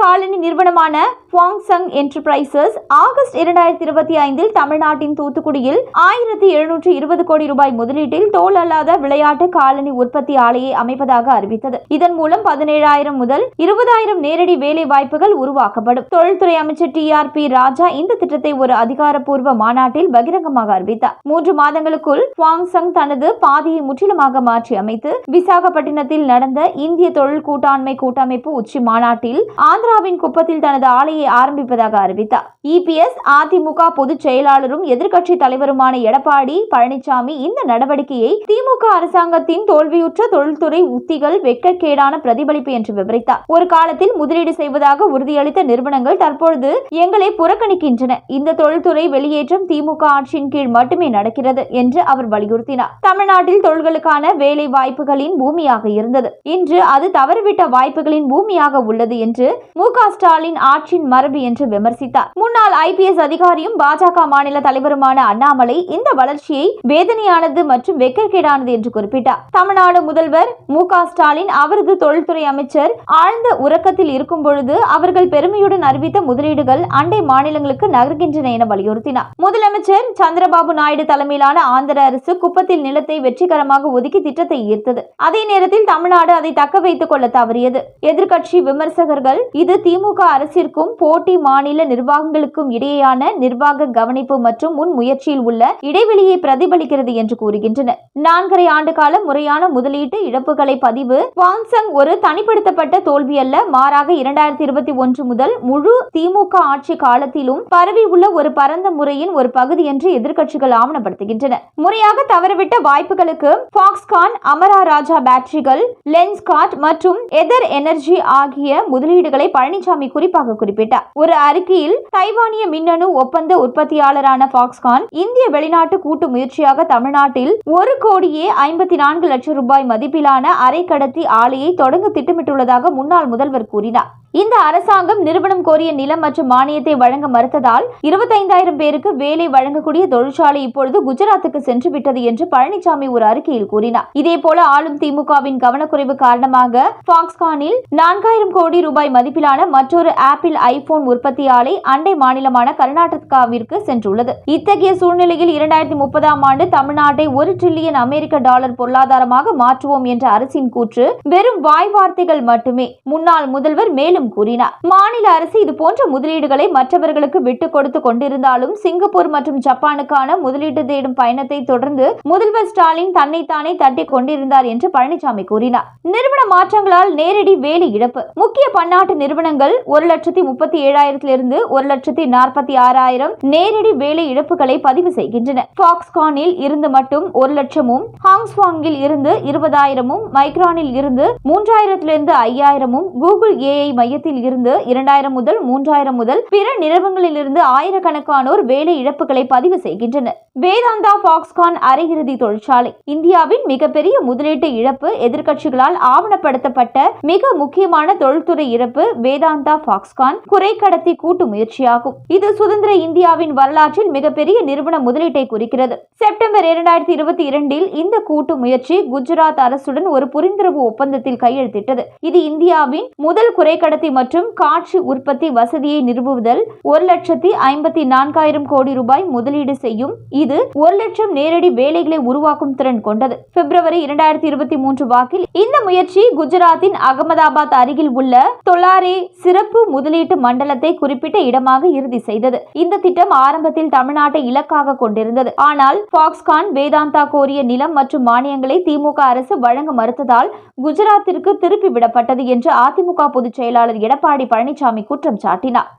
Colony நிறுவனமான ஃபாங்சங் enterprises August இரண்டாயிரத்தி இருபத்தி ஐந்தில் தமிழ்நாட்டின் தூத்துக்குடியில் ஆயிரத்தி எழுநூற்றி இருபது கோடி ரூபாய் முதலீட்டில் தோல் அல்லாத விளையாட்டு காலனி உற்பத்தி ஆலையை அமைப்பதாக அறிவித்தது. இதன் மூலம் பதினேழாயிரம் முதல் இருபதாயிரம் நேரடி வேலை வாய்ப்புகள் உருவாக்கப்படும். தொழில்துறை அமைச்சர் டி ஆர் பி ராஜா இந்த திட்டத்தை ஒரு அதிகாரப்பூர்வ மாநாட்டில் பகிரங்கமாக அறிவித்தார். மூன்று மாதங்களுக்குள் ஃபாங்சங் தனது பாதையை முற்றிலுமாக மாற்றி அமைத்து விசாகப்பட்டினத்தில் நடந்த இந்திய தொழில் கூட்டாண்மை கூட்டமைப்பு உச்சி மாநாட்டில் ஆந்திர ஆந்திராவின் குப்பத்தில் தனது ஆலையை ஆரம்பிப்பதாக அறிவித்தார். இபிஎஸ் அதிமுக பொதுச் செயலாளரும் எதிர்க்கட்சி தலைவருமான எடப்பாடி பழனிசாமி இந்த நடவடிக்கையை திமுக அரசாங்கத்தின் தோல்வியுற்ற தொழில்துறை உத்திகள் வெட்கக்கேடான பிரதிபலிப்பு என்று விவரித்தார். ஒரு காலத்தில் முதலீடு செய்வதாக உறுதியளித்த நிறுவனங்கள் தற்பொழுது எங்களை புறக்கணிக்கின்றன. இந்த தொழில்துறை வெளியேற்றம் திமுக ஆட்சியின் கீழ் மட்டுமே நடக்கிறது என்று அவர் வலியுறுத்தினார். தமிழ்நாட்டில் தொழில்களுக்கான வேலை வாய்ப்புகளின் பூமியாக இருந்தது. இன்று அது தவறுவிட்ட வாய்ப்புகளின் பூமியாக உள்ளது என்று மு க ஸ்டாலின் ஆட்சியின் மரபு என்று விமர்சித்தார். முன்னாள் ஐபிஎஸ் அதிகாரியும் பாஜக மாநில தலைவருமான அண்ணாமலை இந்த வளர்ச்சியை வேதனையானது மற்றும் வெக்கக்கேடானது என்று குறிப்பிட்டார். தமிழ்நாடு முதல்வர் மு க ஸ்டாலின் அவரது தொழில்துறை அமைச்சர் ஆழ்ந்த உறக்கத்தில் இருக்கும் பொழுது அவர்கள் பெருமையுடன் அறிவித்த முதலீடுகள் அண்டை மாநிலங்களுக்கு நகர்கின்றன என வலியுறுத்தினார். முதலமைச்சர் சந்திரபாபு நாயுடு தலைமையிலான ஆந்திர அரசு குப்பத்தில் நிலத்தை வெற்றிகரமாக ஒதுக்கி திட்டத்தை ஈர்த்தது. அதே நேரத்தில் தமிழ்நாடு அதை தக்க வைத்துக் கொள்ள தவறியது. எதிர்கட்சி விமர்சகர்கள் இது திமுக அரசிற்கும் போட்டி மாநில நிர்வாகங்களுக்கும் இடையேயான நிர்வாக கவனிப்பு மற்றும் முன் முயற்சியில் உள்ள இடைவெளியை பிரதிபலிக்கிறது என்று கூறுகின்றனர். நான்கரை ஆண்டு கால முறையான முதலீட்டு இழப்புகளை பதிவு வாங்சங் ஒரு தனிப்படுத்தப்பட்ட தோல்வி அல்ல. மாறாக இரண்டாயிரத்தி இருபத்தி ஒன்று முதல் முழு திமுக ஆட்சி காலத்திலும் பரவி உள்ள ஒரு பரந்த முறையின் ஒரு பகுதி என்று எதிர்க்கட்சிகள் ஆவணப்படுத்துகின்றன. முறையாக தவறவிட்ட வாய்ப்புகளுக்கு பாக்ஸ்கான் அமரா ராஜா பேட்டரிகள் லென்ஸ்காட் மற்றும் எதர் எனர்ஜி ஆகிய முதலீடுகளை பழனிசாமி குறிப்பாக குறிப்பிட்டார். ஒரு அறிக்கையில் தைவானிய மின்னணு ஒப்பந்த உற்பத்தியாளரான பாக்ஸ்கான் இந்திய வெளிநாட்டு கூட்டு முயற்சியாக தமிழ்நாட்டில் ஒரு கோடியே ஐம்பத்தி நான்கு லட்சம் ரூபாய் மதிப்பிலான அரை கடத்தி ஆலையை தொடங்க திட்டமிட்டுள்ளதாக முன்னாள் முதல்வர் கூறினார். இந்த அரசாங்கம் நிறுவனம் கோரிய நிலம் மற்றும் மானியத்தை வழங்க மறுத்ததால் இருபத்தைந்தாயிரம் பேருக்கு வேலை வழங்கக்கூடிய தொழிற்சாலை இப்பொழுது குஜராத்துக்கு சென்று விட்டது என்று பழனிசாமி ஒரு அறிக்கையில் கூறினார். இதேபோல ஆளும் திமுகவின் கவனக்குறைவு காரணமாக பாக்ஸ்கானில் நான்காயிரம் கோடி ரூபாய் மதிப்பிலான மற்றொரு ஆப்பிள் ஐபோன் உற்பத்தி ஆலை அண்டை மாநிலமான கர்நாடகாவிற்கு சென்றுள்ளது. இத்தகைய சூழ்நிலையில் இரண்டாயிரத்தி முப்பதாம் ஆண்டு தமிழ்நாட்டை ஒரு டிரில்லியன் அமெரிக்க டாலர் பொருளாதாரமாக மாற்றுவோம் என்ற அரசின் கூற்று வெறும் வாய் வார்த்தைகள் மட்டுமே. முன்னாள் முதல்வர் மேலும் மேலும் கூறினார். மாநில அரசு இது போன்ற முதலீடுகளை மற்றவர்களுக்கு விட்டுக் கொடுத்து கொண்டிருந்தாலும் சிங்கப்பூர் மற்றும் ஜப்பானுக்கான முதலீட்டு தேடும் பயணத்தை தொடர்ந்து முதல்வர் ஸ்டாலின் தன்னைத்தானே தட்டி கொண்டிருந்தார் என்று பழனிசாமி கூறினார். நிறுவன மாற்றங்களால் நேரடி வேலை இழப்பு. முக்கிய பன்னாட்டு நிறுவனங்கள் ஒரு லட்சத்தி முப்பத்தி ஏழாயிரத்திலிருந்து ஒரு லட்சத்தி நாற்பத்தி ஆறாயிரம் நேரடி வேலை இழப்புகளை பதிவு செய்கின்றன. பாக்ஸ்கானில் இருந்து மட்டும் ஒரு லட்சமும் ஹாங்ஸ்வாங்கில் இருந்து இருபதாயிரமும் மைக்ரானில் இருந்து மூன்றாயிரத்திலிருந்து ஐயாயிரமும் கூகுள் ஏஐ மையத்தில் இருந்து இரண்டாயிரம் முதல் மூன்றாயிரம் முதல் பிற நிறுவனங்களிலிருந்து ஆயிரக்கணக்கானோர் வேலை இழப்புகளை பதிவு செய்கின்றனர். வேதாந்தா பாக்ஸ்கான் அரையிறுதி தொழிற்சாலை. இந்தியாவின் மிகப்பெரிய முதலீட்டு இழப்பு எதிர்க்கட்சிகளால் ஆவணப்படுத்தப்பட்ட மிக முக்கியமான தொழில்துறை இழப்பு வேதாந்தா பாக்ஸ்கான் குறை கடத்தி கூட்டு முயற்சியாகும். இது சுதந்திர இந்தியாவின் வரலாற்றில் மிகப்பெரிய நிறுவன முதலீட்டை குறிக்கிறது. செப்டம்பர் இரண்டாயிரத்தி இருபத்தி இரண்டில் இந்த கூட்டு முயற்சி குஜராத் அரசுடன் ஒரு புரிந்துணர்வு ஒப்பந்தத்தில் கையெழுத்திட்டது. இது இந்தியாவின் முதல் குறைக்கடத்தி உற்பத்தி மற்றும் காட்சி உற்பத்தி வசதியை நிறுவுவதில் ஒரு லட்சத்தி ஐம்பத்தி நான்காயிரம் கோடி ரூபாய் முதலீடு செய்யும். இது ஒரு லட்சம் நேரடி வேலைகளை உருவாக்கும் திறன் கொண்டது. பிப்ரவரி இரண்டாயிரத்தி இருபத்தி மூன்று வாக்கில் இந்த முயற்சி குஜராத்தின் அகமதாபாத் அருகில் உள்ள தொலாரே சிறப்பு முதலீட்டு மண்டலத்தை குறிப்பிட்ட இடமாக இறுதி செய்தது. இந்த திட்டம் ஆரம்பத்தில் தமிழ்நாட்டை இலக்காக கொண்டிருந்தது. ஆனால் பாக்ஸ்கான் வேதாந்தா கோரிய நிலம் மற்றும் மானியங்களை திமுக அரசு வழங்க மறுத்ததால் குஜராத்திற்கு திருப்பி விடப்பட்டது என்று அதிமுக பொதுச் செயலாளர் செயலாளர் எடப்பாடி பழனிசாமி குற்றம் சாட்டினார்.